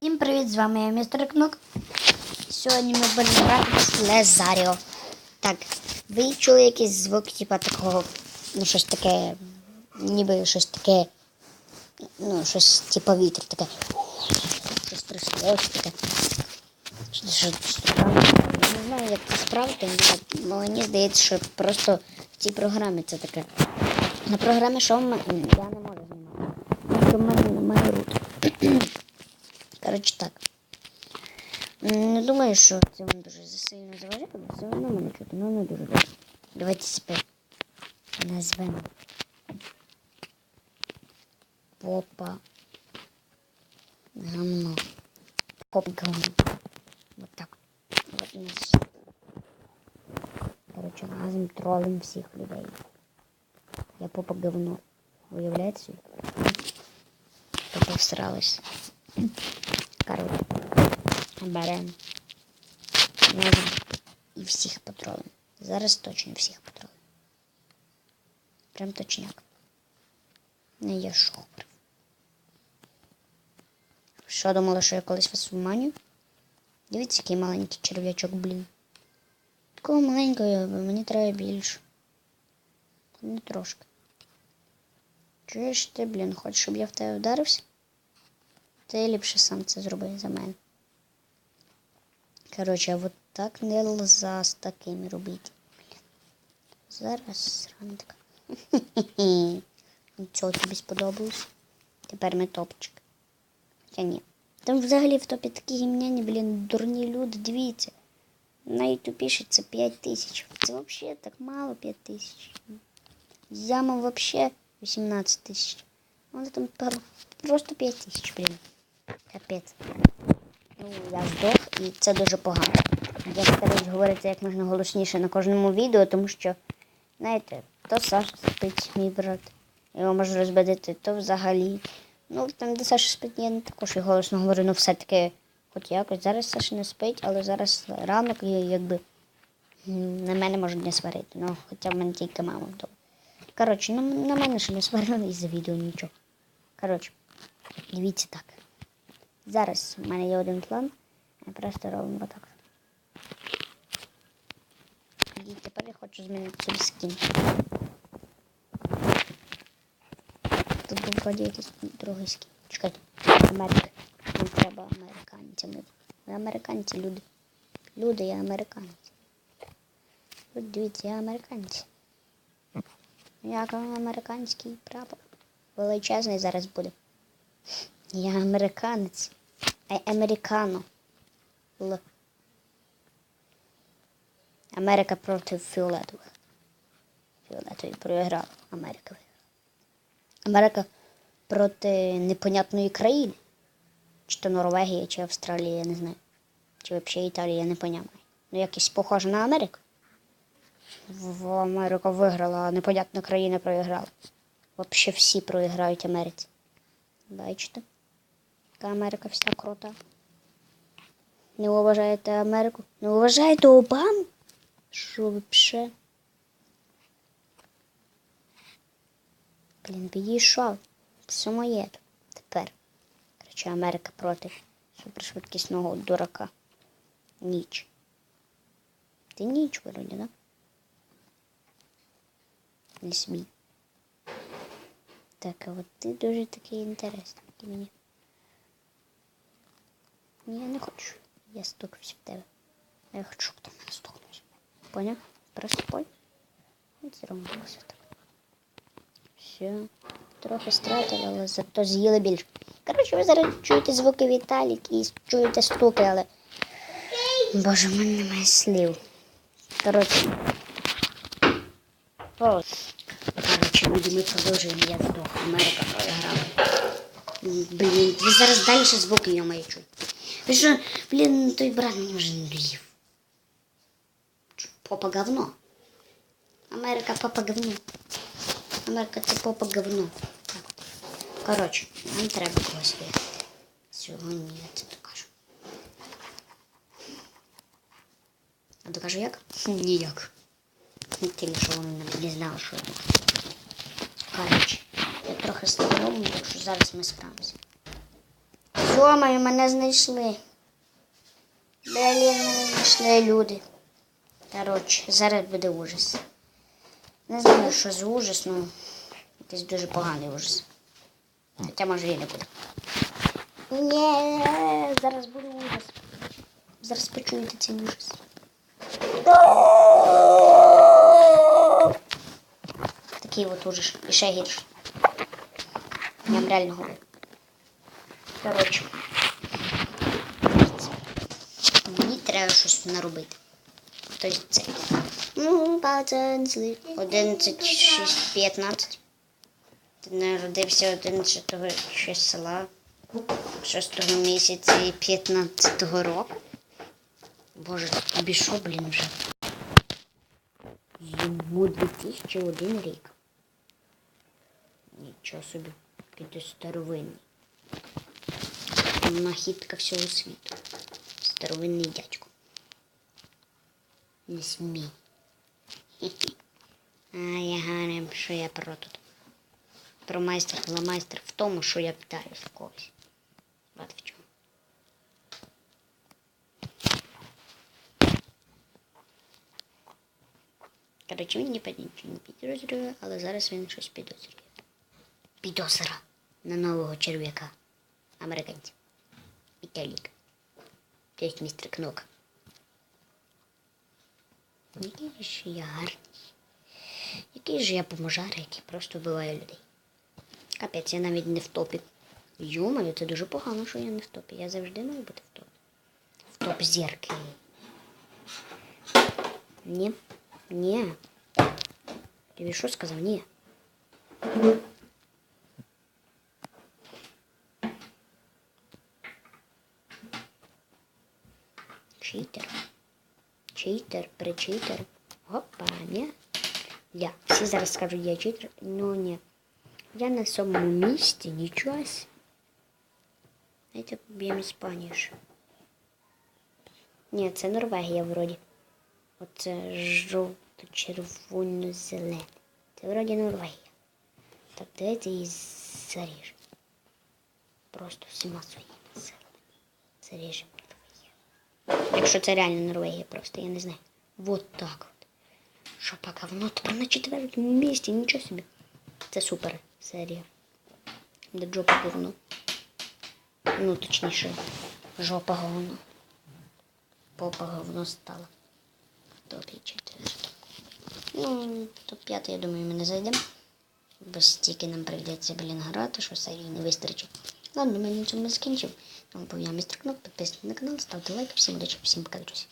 Всім привіт, з вами я містер Кнок. Сьогодні ми будемо грати в Слезаріо. Так, ви чули якийсь звук, типа такого, ну щось таке, ніби щось таке, ну, щось типа вітер таке. Щось тряслось таке. Що- що- що там? Я не знаю, як це справити, але мені здається, що просто в цій програмі це таке. На програмі що я не можу знімати. Тому що в мене немає рут. Коротше так. Не думаю, що це вам дуже сильно заважає, але все одно мене чути, ну не дуже добре. Давайте себе назвемо. Попа. Гамно. Поп гамно. Вот так. Вот у нас. Короче, разом троллим всіх людей. Я попа говно. Уявляєте собі? Попа всралась. Беремо. Можемо і всіх потролимо. Зараз точно всіх потролимо. Прям точняк. Не є шопер. Що думали, що я колись вас обманю? Дивіться, який маленький черв'ячок, блін. Такого маленького мені треба більше. Не трошки. Чуєш ти, блін, хочеш, щоб я в тебе вдарився? Ти ліпше сам це зроби за мене. Коротше, от так не лза з такими робити. Зараз срантка. Нічого тобі сподобалось. Тепер ми топчик. Хоча ні. Там взагалі в топі такі гімняні, блін, дурні люди, дивіться. Найтупіше це 5 тисяч. Це взагалі так мало 5 тисяч. Яма взагалі 18 тисяч. Вони там просто 5 тисяч, блін. Капець. Ну, я здох, і це дуже погано. Я стараюсь говорити як можна голосніше на кожному відео, тому що, знаєте, то Саша спить, мій брат. Його можу розбудити, то взагалі. Ну, там, де Саша спить, я не також і голосно говорю, ну все-таки, хоч якось. Зараз Саша не спить, але зараз ранок і якби на мене можуть не сварити. Ну, хоча в мене тільки мама вдома. Коротше, ну, на мене ще не сварили із-за відео нічого. Коротше, дивіться так. Зараз в мене є один план. Я просто робимо отак. І тепер я хочу змінити собі скін. Тут був вроді другий скін. Чекайте, Америка. Нам треба американцями. Ми американці, люди. Люди, я американці. От дивіться, я американці. Як американський прапор? Величезний зараз буде. Я американець. Американо. Л. Америка проти фіолетових. Фіолетові програла. Америка. Америка проти непонятної країни. Чи то Норвегія, чи Австралія, я не знаю. Чи взагалі Італія, я не поняла. Ну, якось похоже на Америку. В Америка виграла, а непонятна країна проіграла. Взагалі всі проіграють Америці. Бачите? Яка Америка вся крута. Не уважаєте Америку? Не уважаєте Обаму? Що вообще? Блін, підійшов. Все моє. Тепер. Короче, Америка проти супершвидкісного дурака. Ніч. Ти ніч вроді, да? Не смій. Так, а от ти дуже такий інтересний мені. Ні, я не хочу. Я стукнусь в тебе. Я хочу, щоб ти мене стукнувся. Поняв? Просто поняв? От зробилося так. Все. Трохи стратили, але зато з'їли більше. Коротше, ви зараз чуєте звуки Віталік і чуєте стуки, але. Боже, в мене немає слів. Коротше. Коротше, люди, ми продовжуємо, я здох. Америка програла. Блін, ви зараз далі звуки його мої чуєте. Ви що, блін, той брат мені вже не лів. Попа говно. Америка попа говно. Америка це попа говно. Так. Коротше, нам треба когось виграти. Сьогодні я це докажу. А докажу як? Ніяк. Тільки що вони навіть не знали, що я можу. Коротше, я трохи старому, так що зараз ми справимося. Все, Йомаю, мене знайшли. Блін, мене знайшли люди. Коротше, зараз буде ужас. Не знаю, що за ужас, ну якийсь дуже поганий ужас. Хоча може і не буде. Ні, зараз буде ужас. Зараз почуєте цей ужас. Такий от ужас. І ще гірше. Я вам реально говорю. Коротше. Мені треба щось наробити. Тобто це. Ну, пацан злий. 11, 6, 15. Ти народився 11 числа 6 місяця 15 року. Боже, тобі що, блін, вже? Йому 2001 рік. Нічого собі, який старовинний. Нахідка всього світу. Старовинний дядько. Не смій. А я ганем, що я про тут. Про майстер, але майстер в тому, що я питаю в когось. От в чому. Коротше, він ні нічого не підозрює, але зараз він щось підозрює. Підозра на нового черв'яка. Американця. Віталік. Тобто містер Кнок. Який ж я гарний. Який ж я поможар, який просто вбиває людей. Капець, я навіть не в топі. Йомаю, це дуже погано, що я не в топі. Я завжди маю бути в топі. В топ зірки. Ні. Ні. Тобі що сказав? Ні. Читер. Читер, причитер. Опа, ні. Я. Всі зараз скажуть, я читер. Ну ні. Я на самому місці нічого. с- Знаєте, поб'ємо Іспанію. ж. Ні, це Норвегія вроді. Оце жовто-червоно-зелене. Це вроді Норвегія. Так, давайте її заріжемо. Просто всіма своїми силами. Заріжемо Норвегію. Якщо це реально Норвегія, просто я не знаю. Вот так от. Що поки воно тепер на четвертому місці, нічого собі. Це супер серія. Де жопа говно. Ну, точніше, жопа говно. Попа говно стала. Топі четвертий. Ну, топ-5, я думаю, ми не зайдемо. Бо стільки нам прийдеться, блін, грати, що серії не вистачить. Ладно, ми на цьому закінчимо. Вам повідомляю містер Кноп, підписуйтесь на канал, ставте лайк. всім удачі, всім пока, друзі.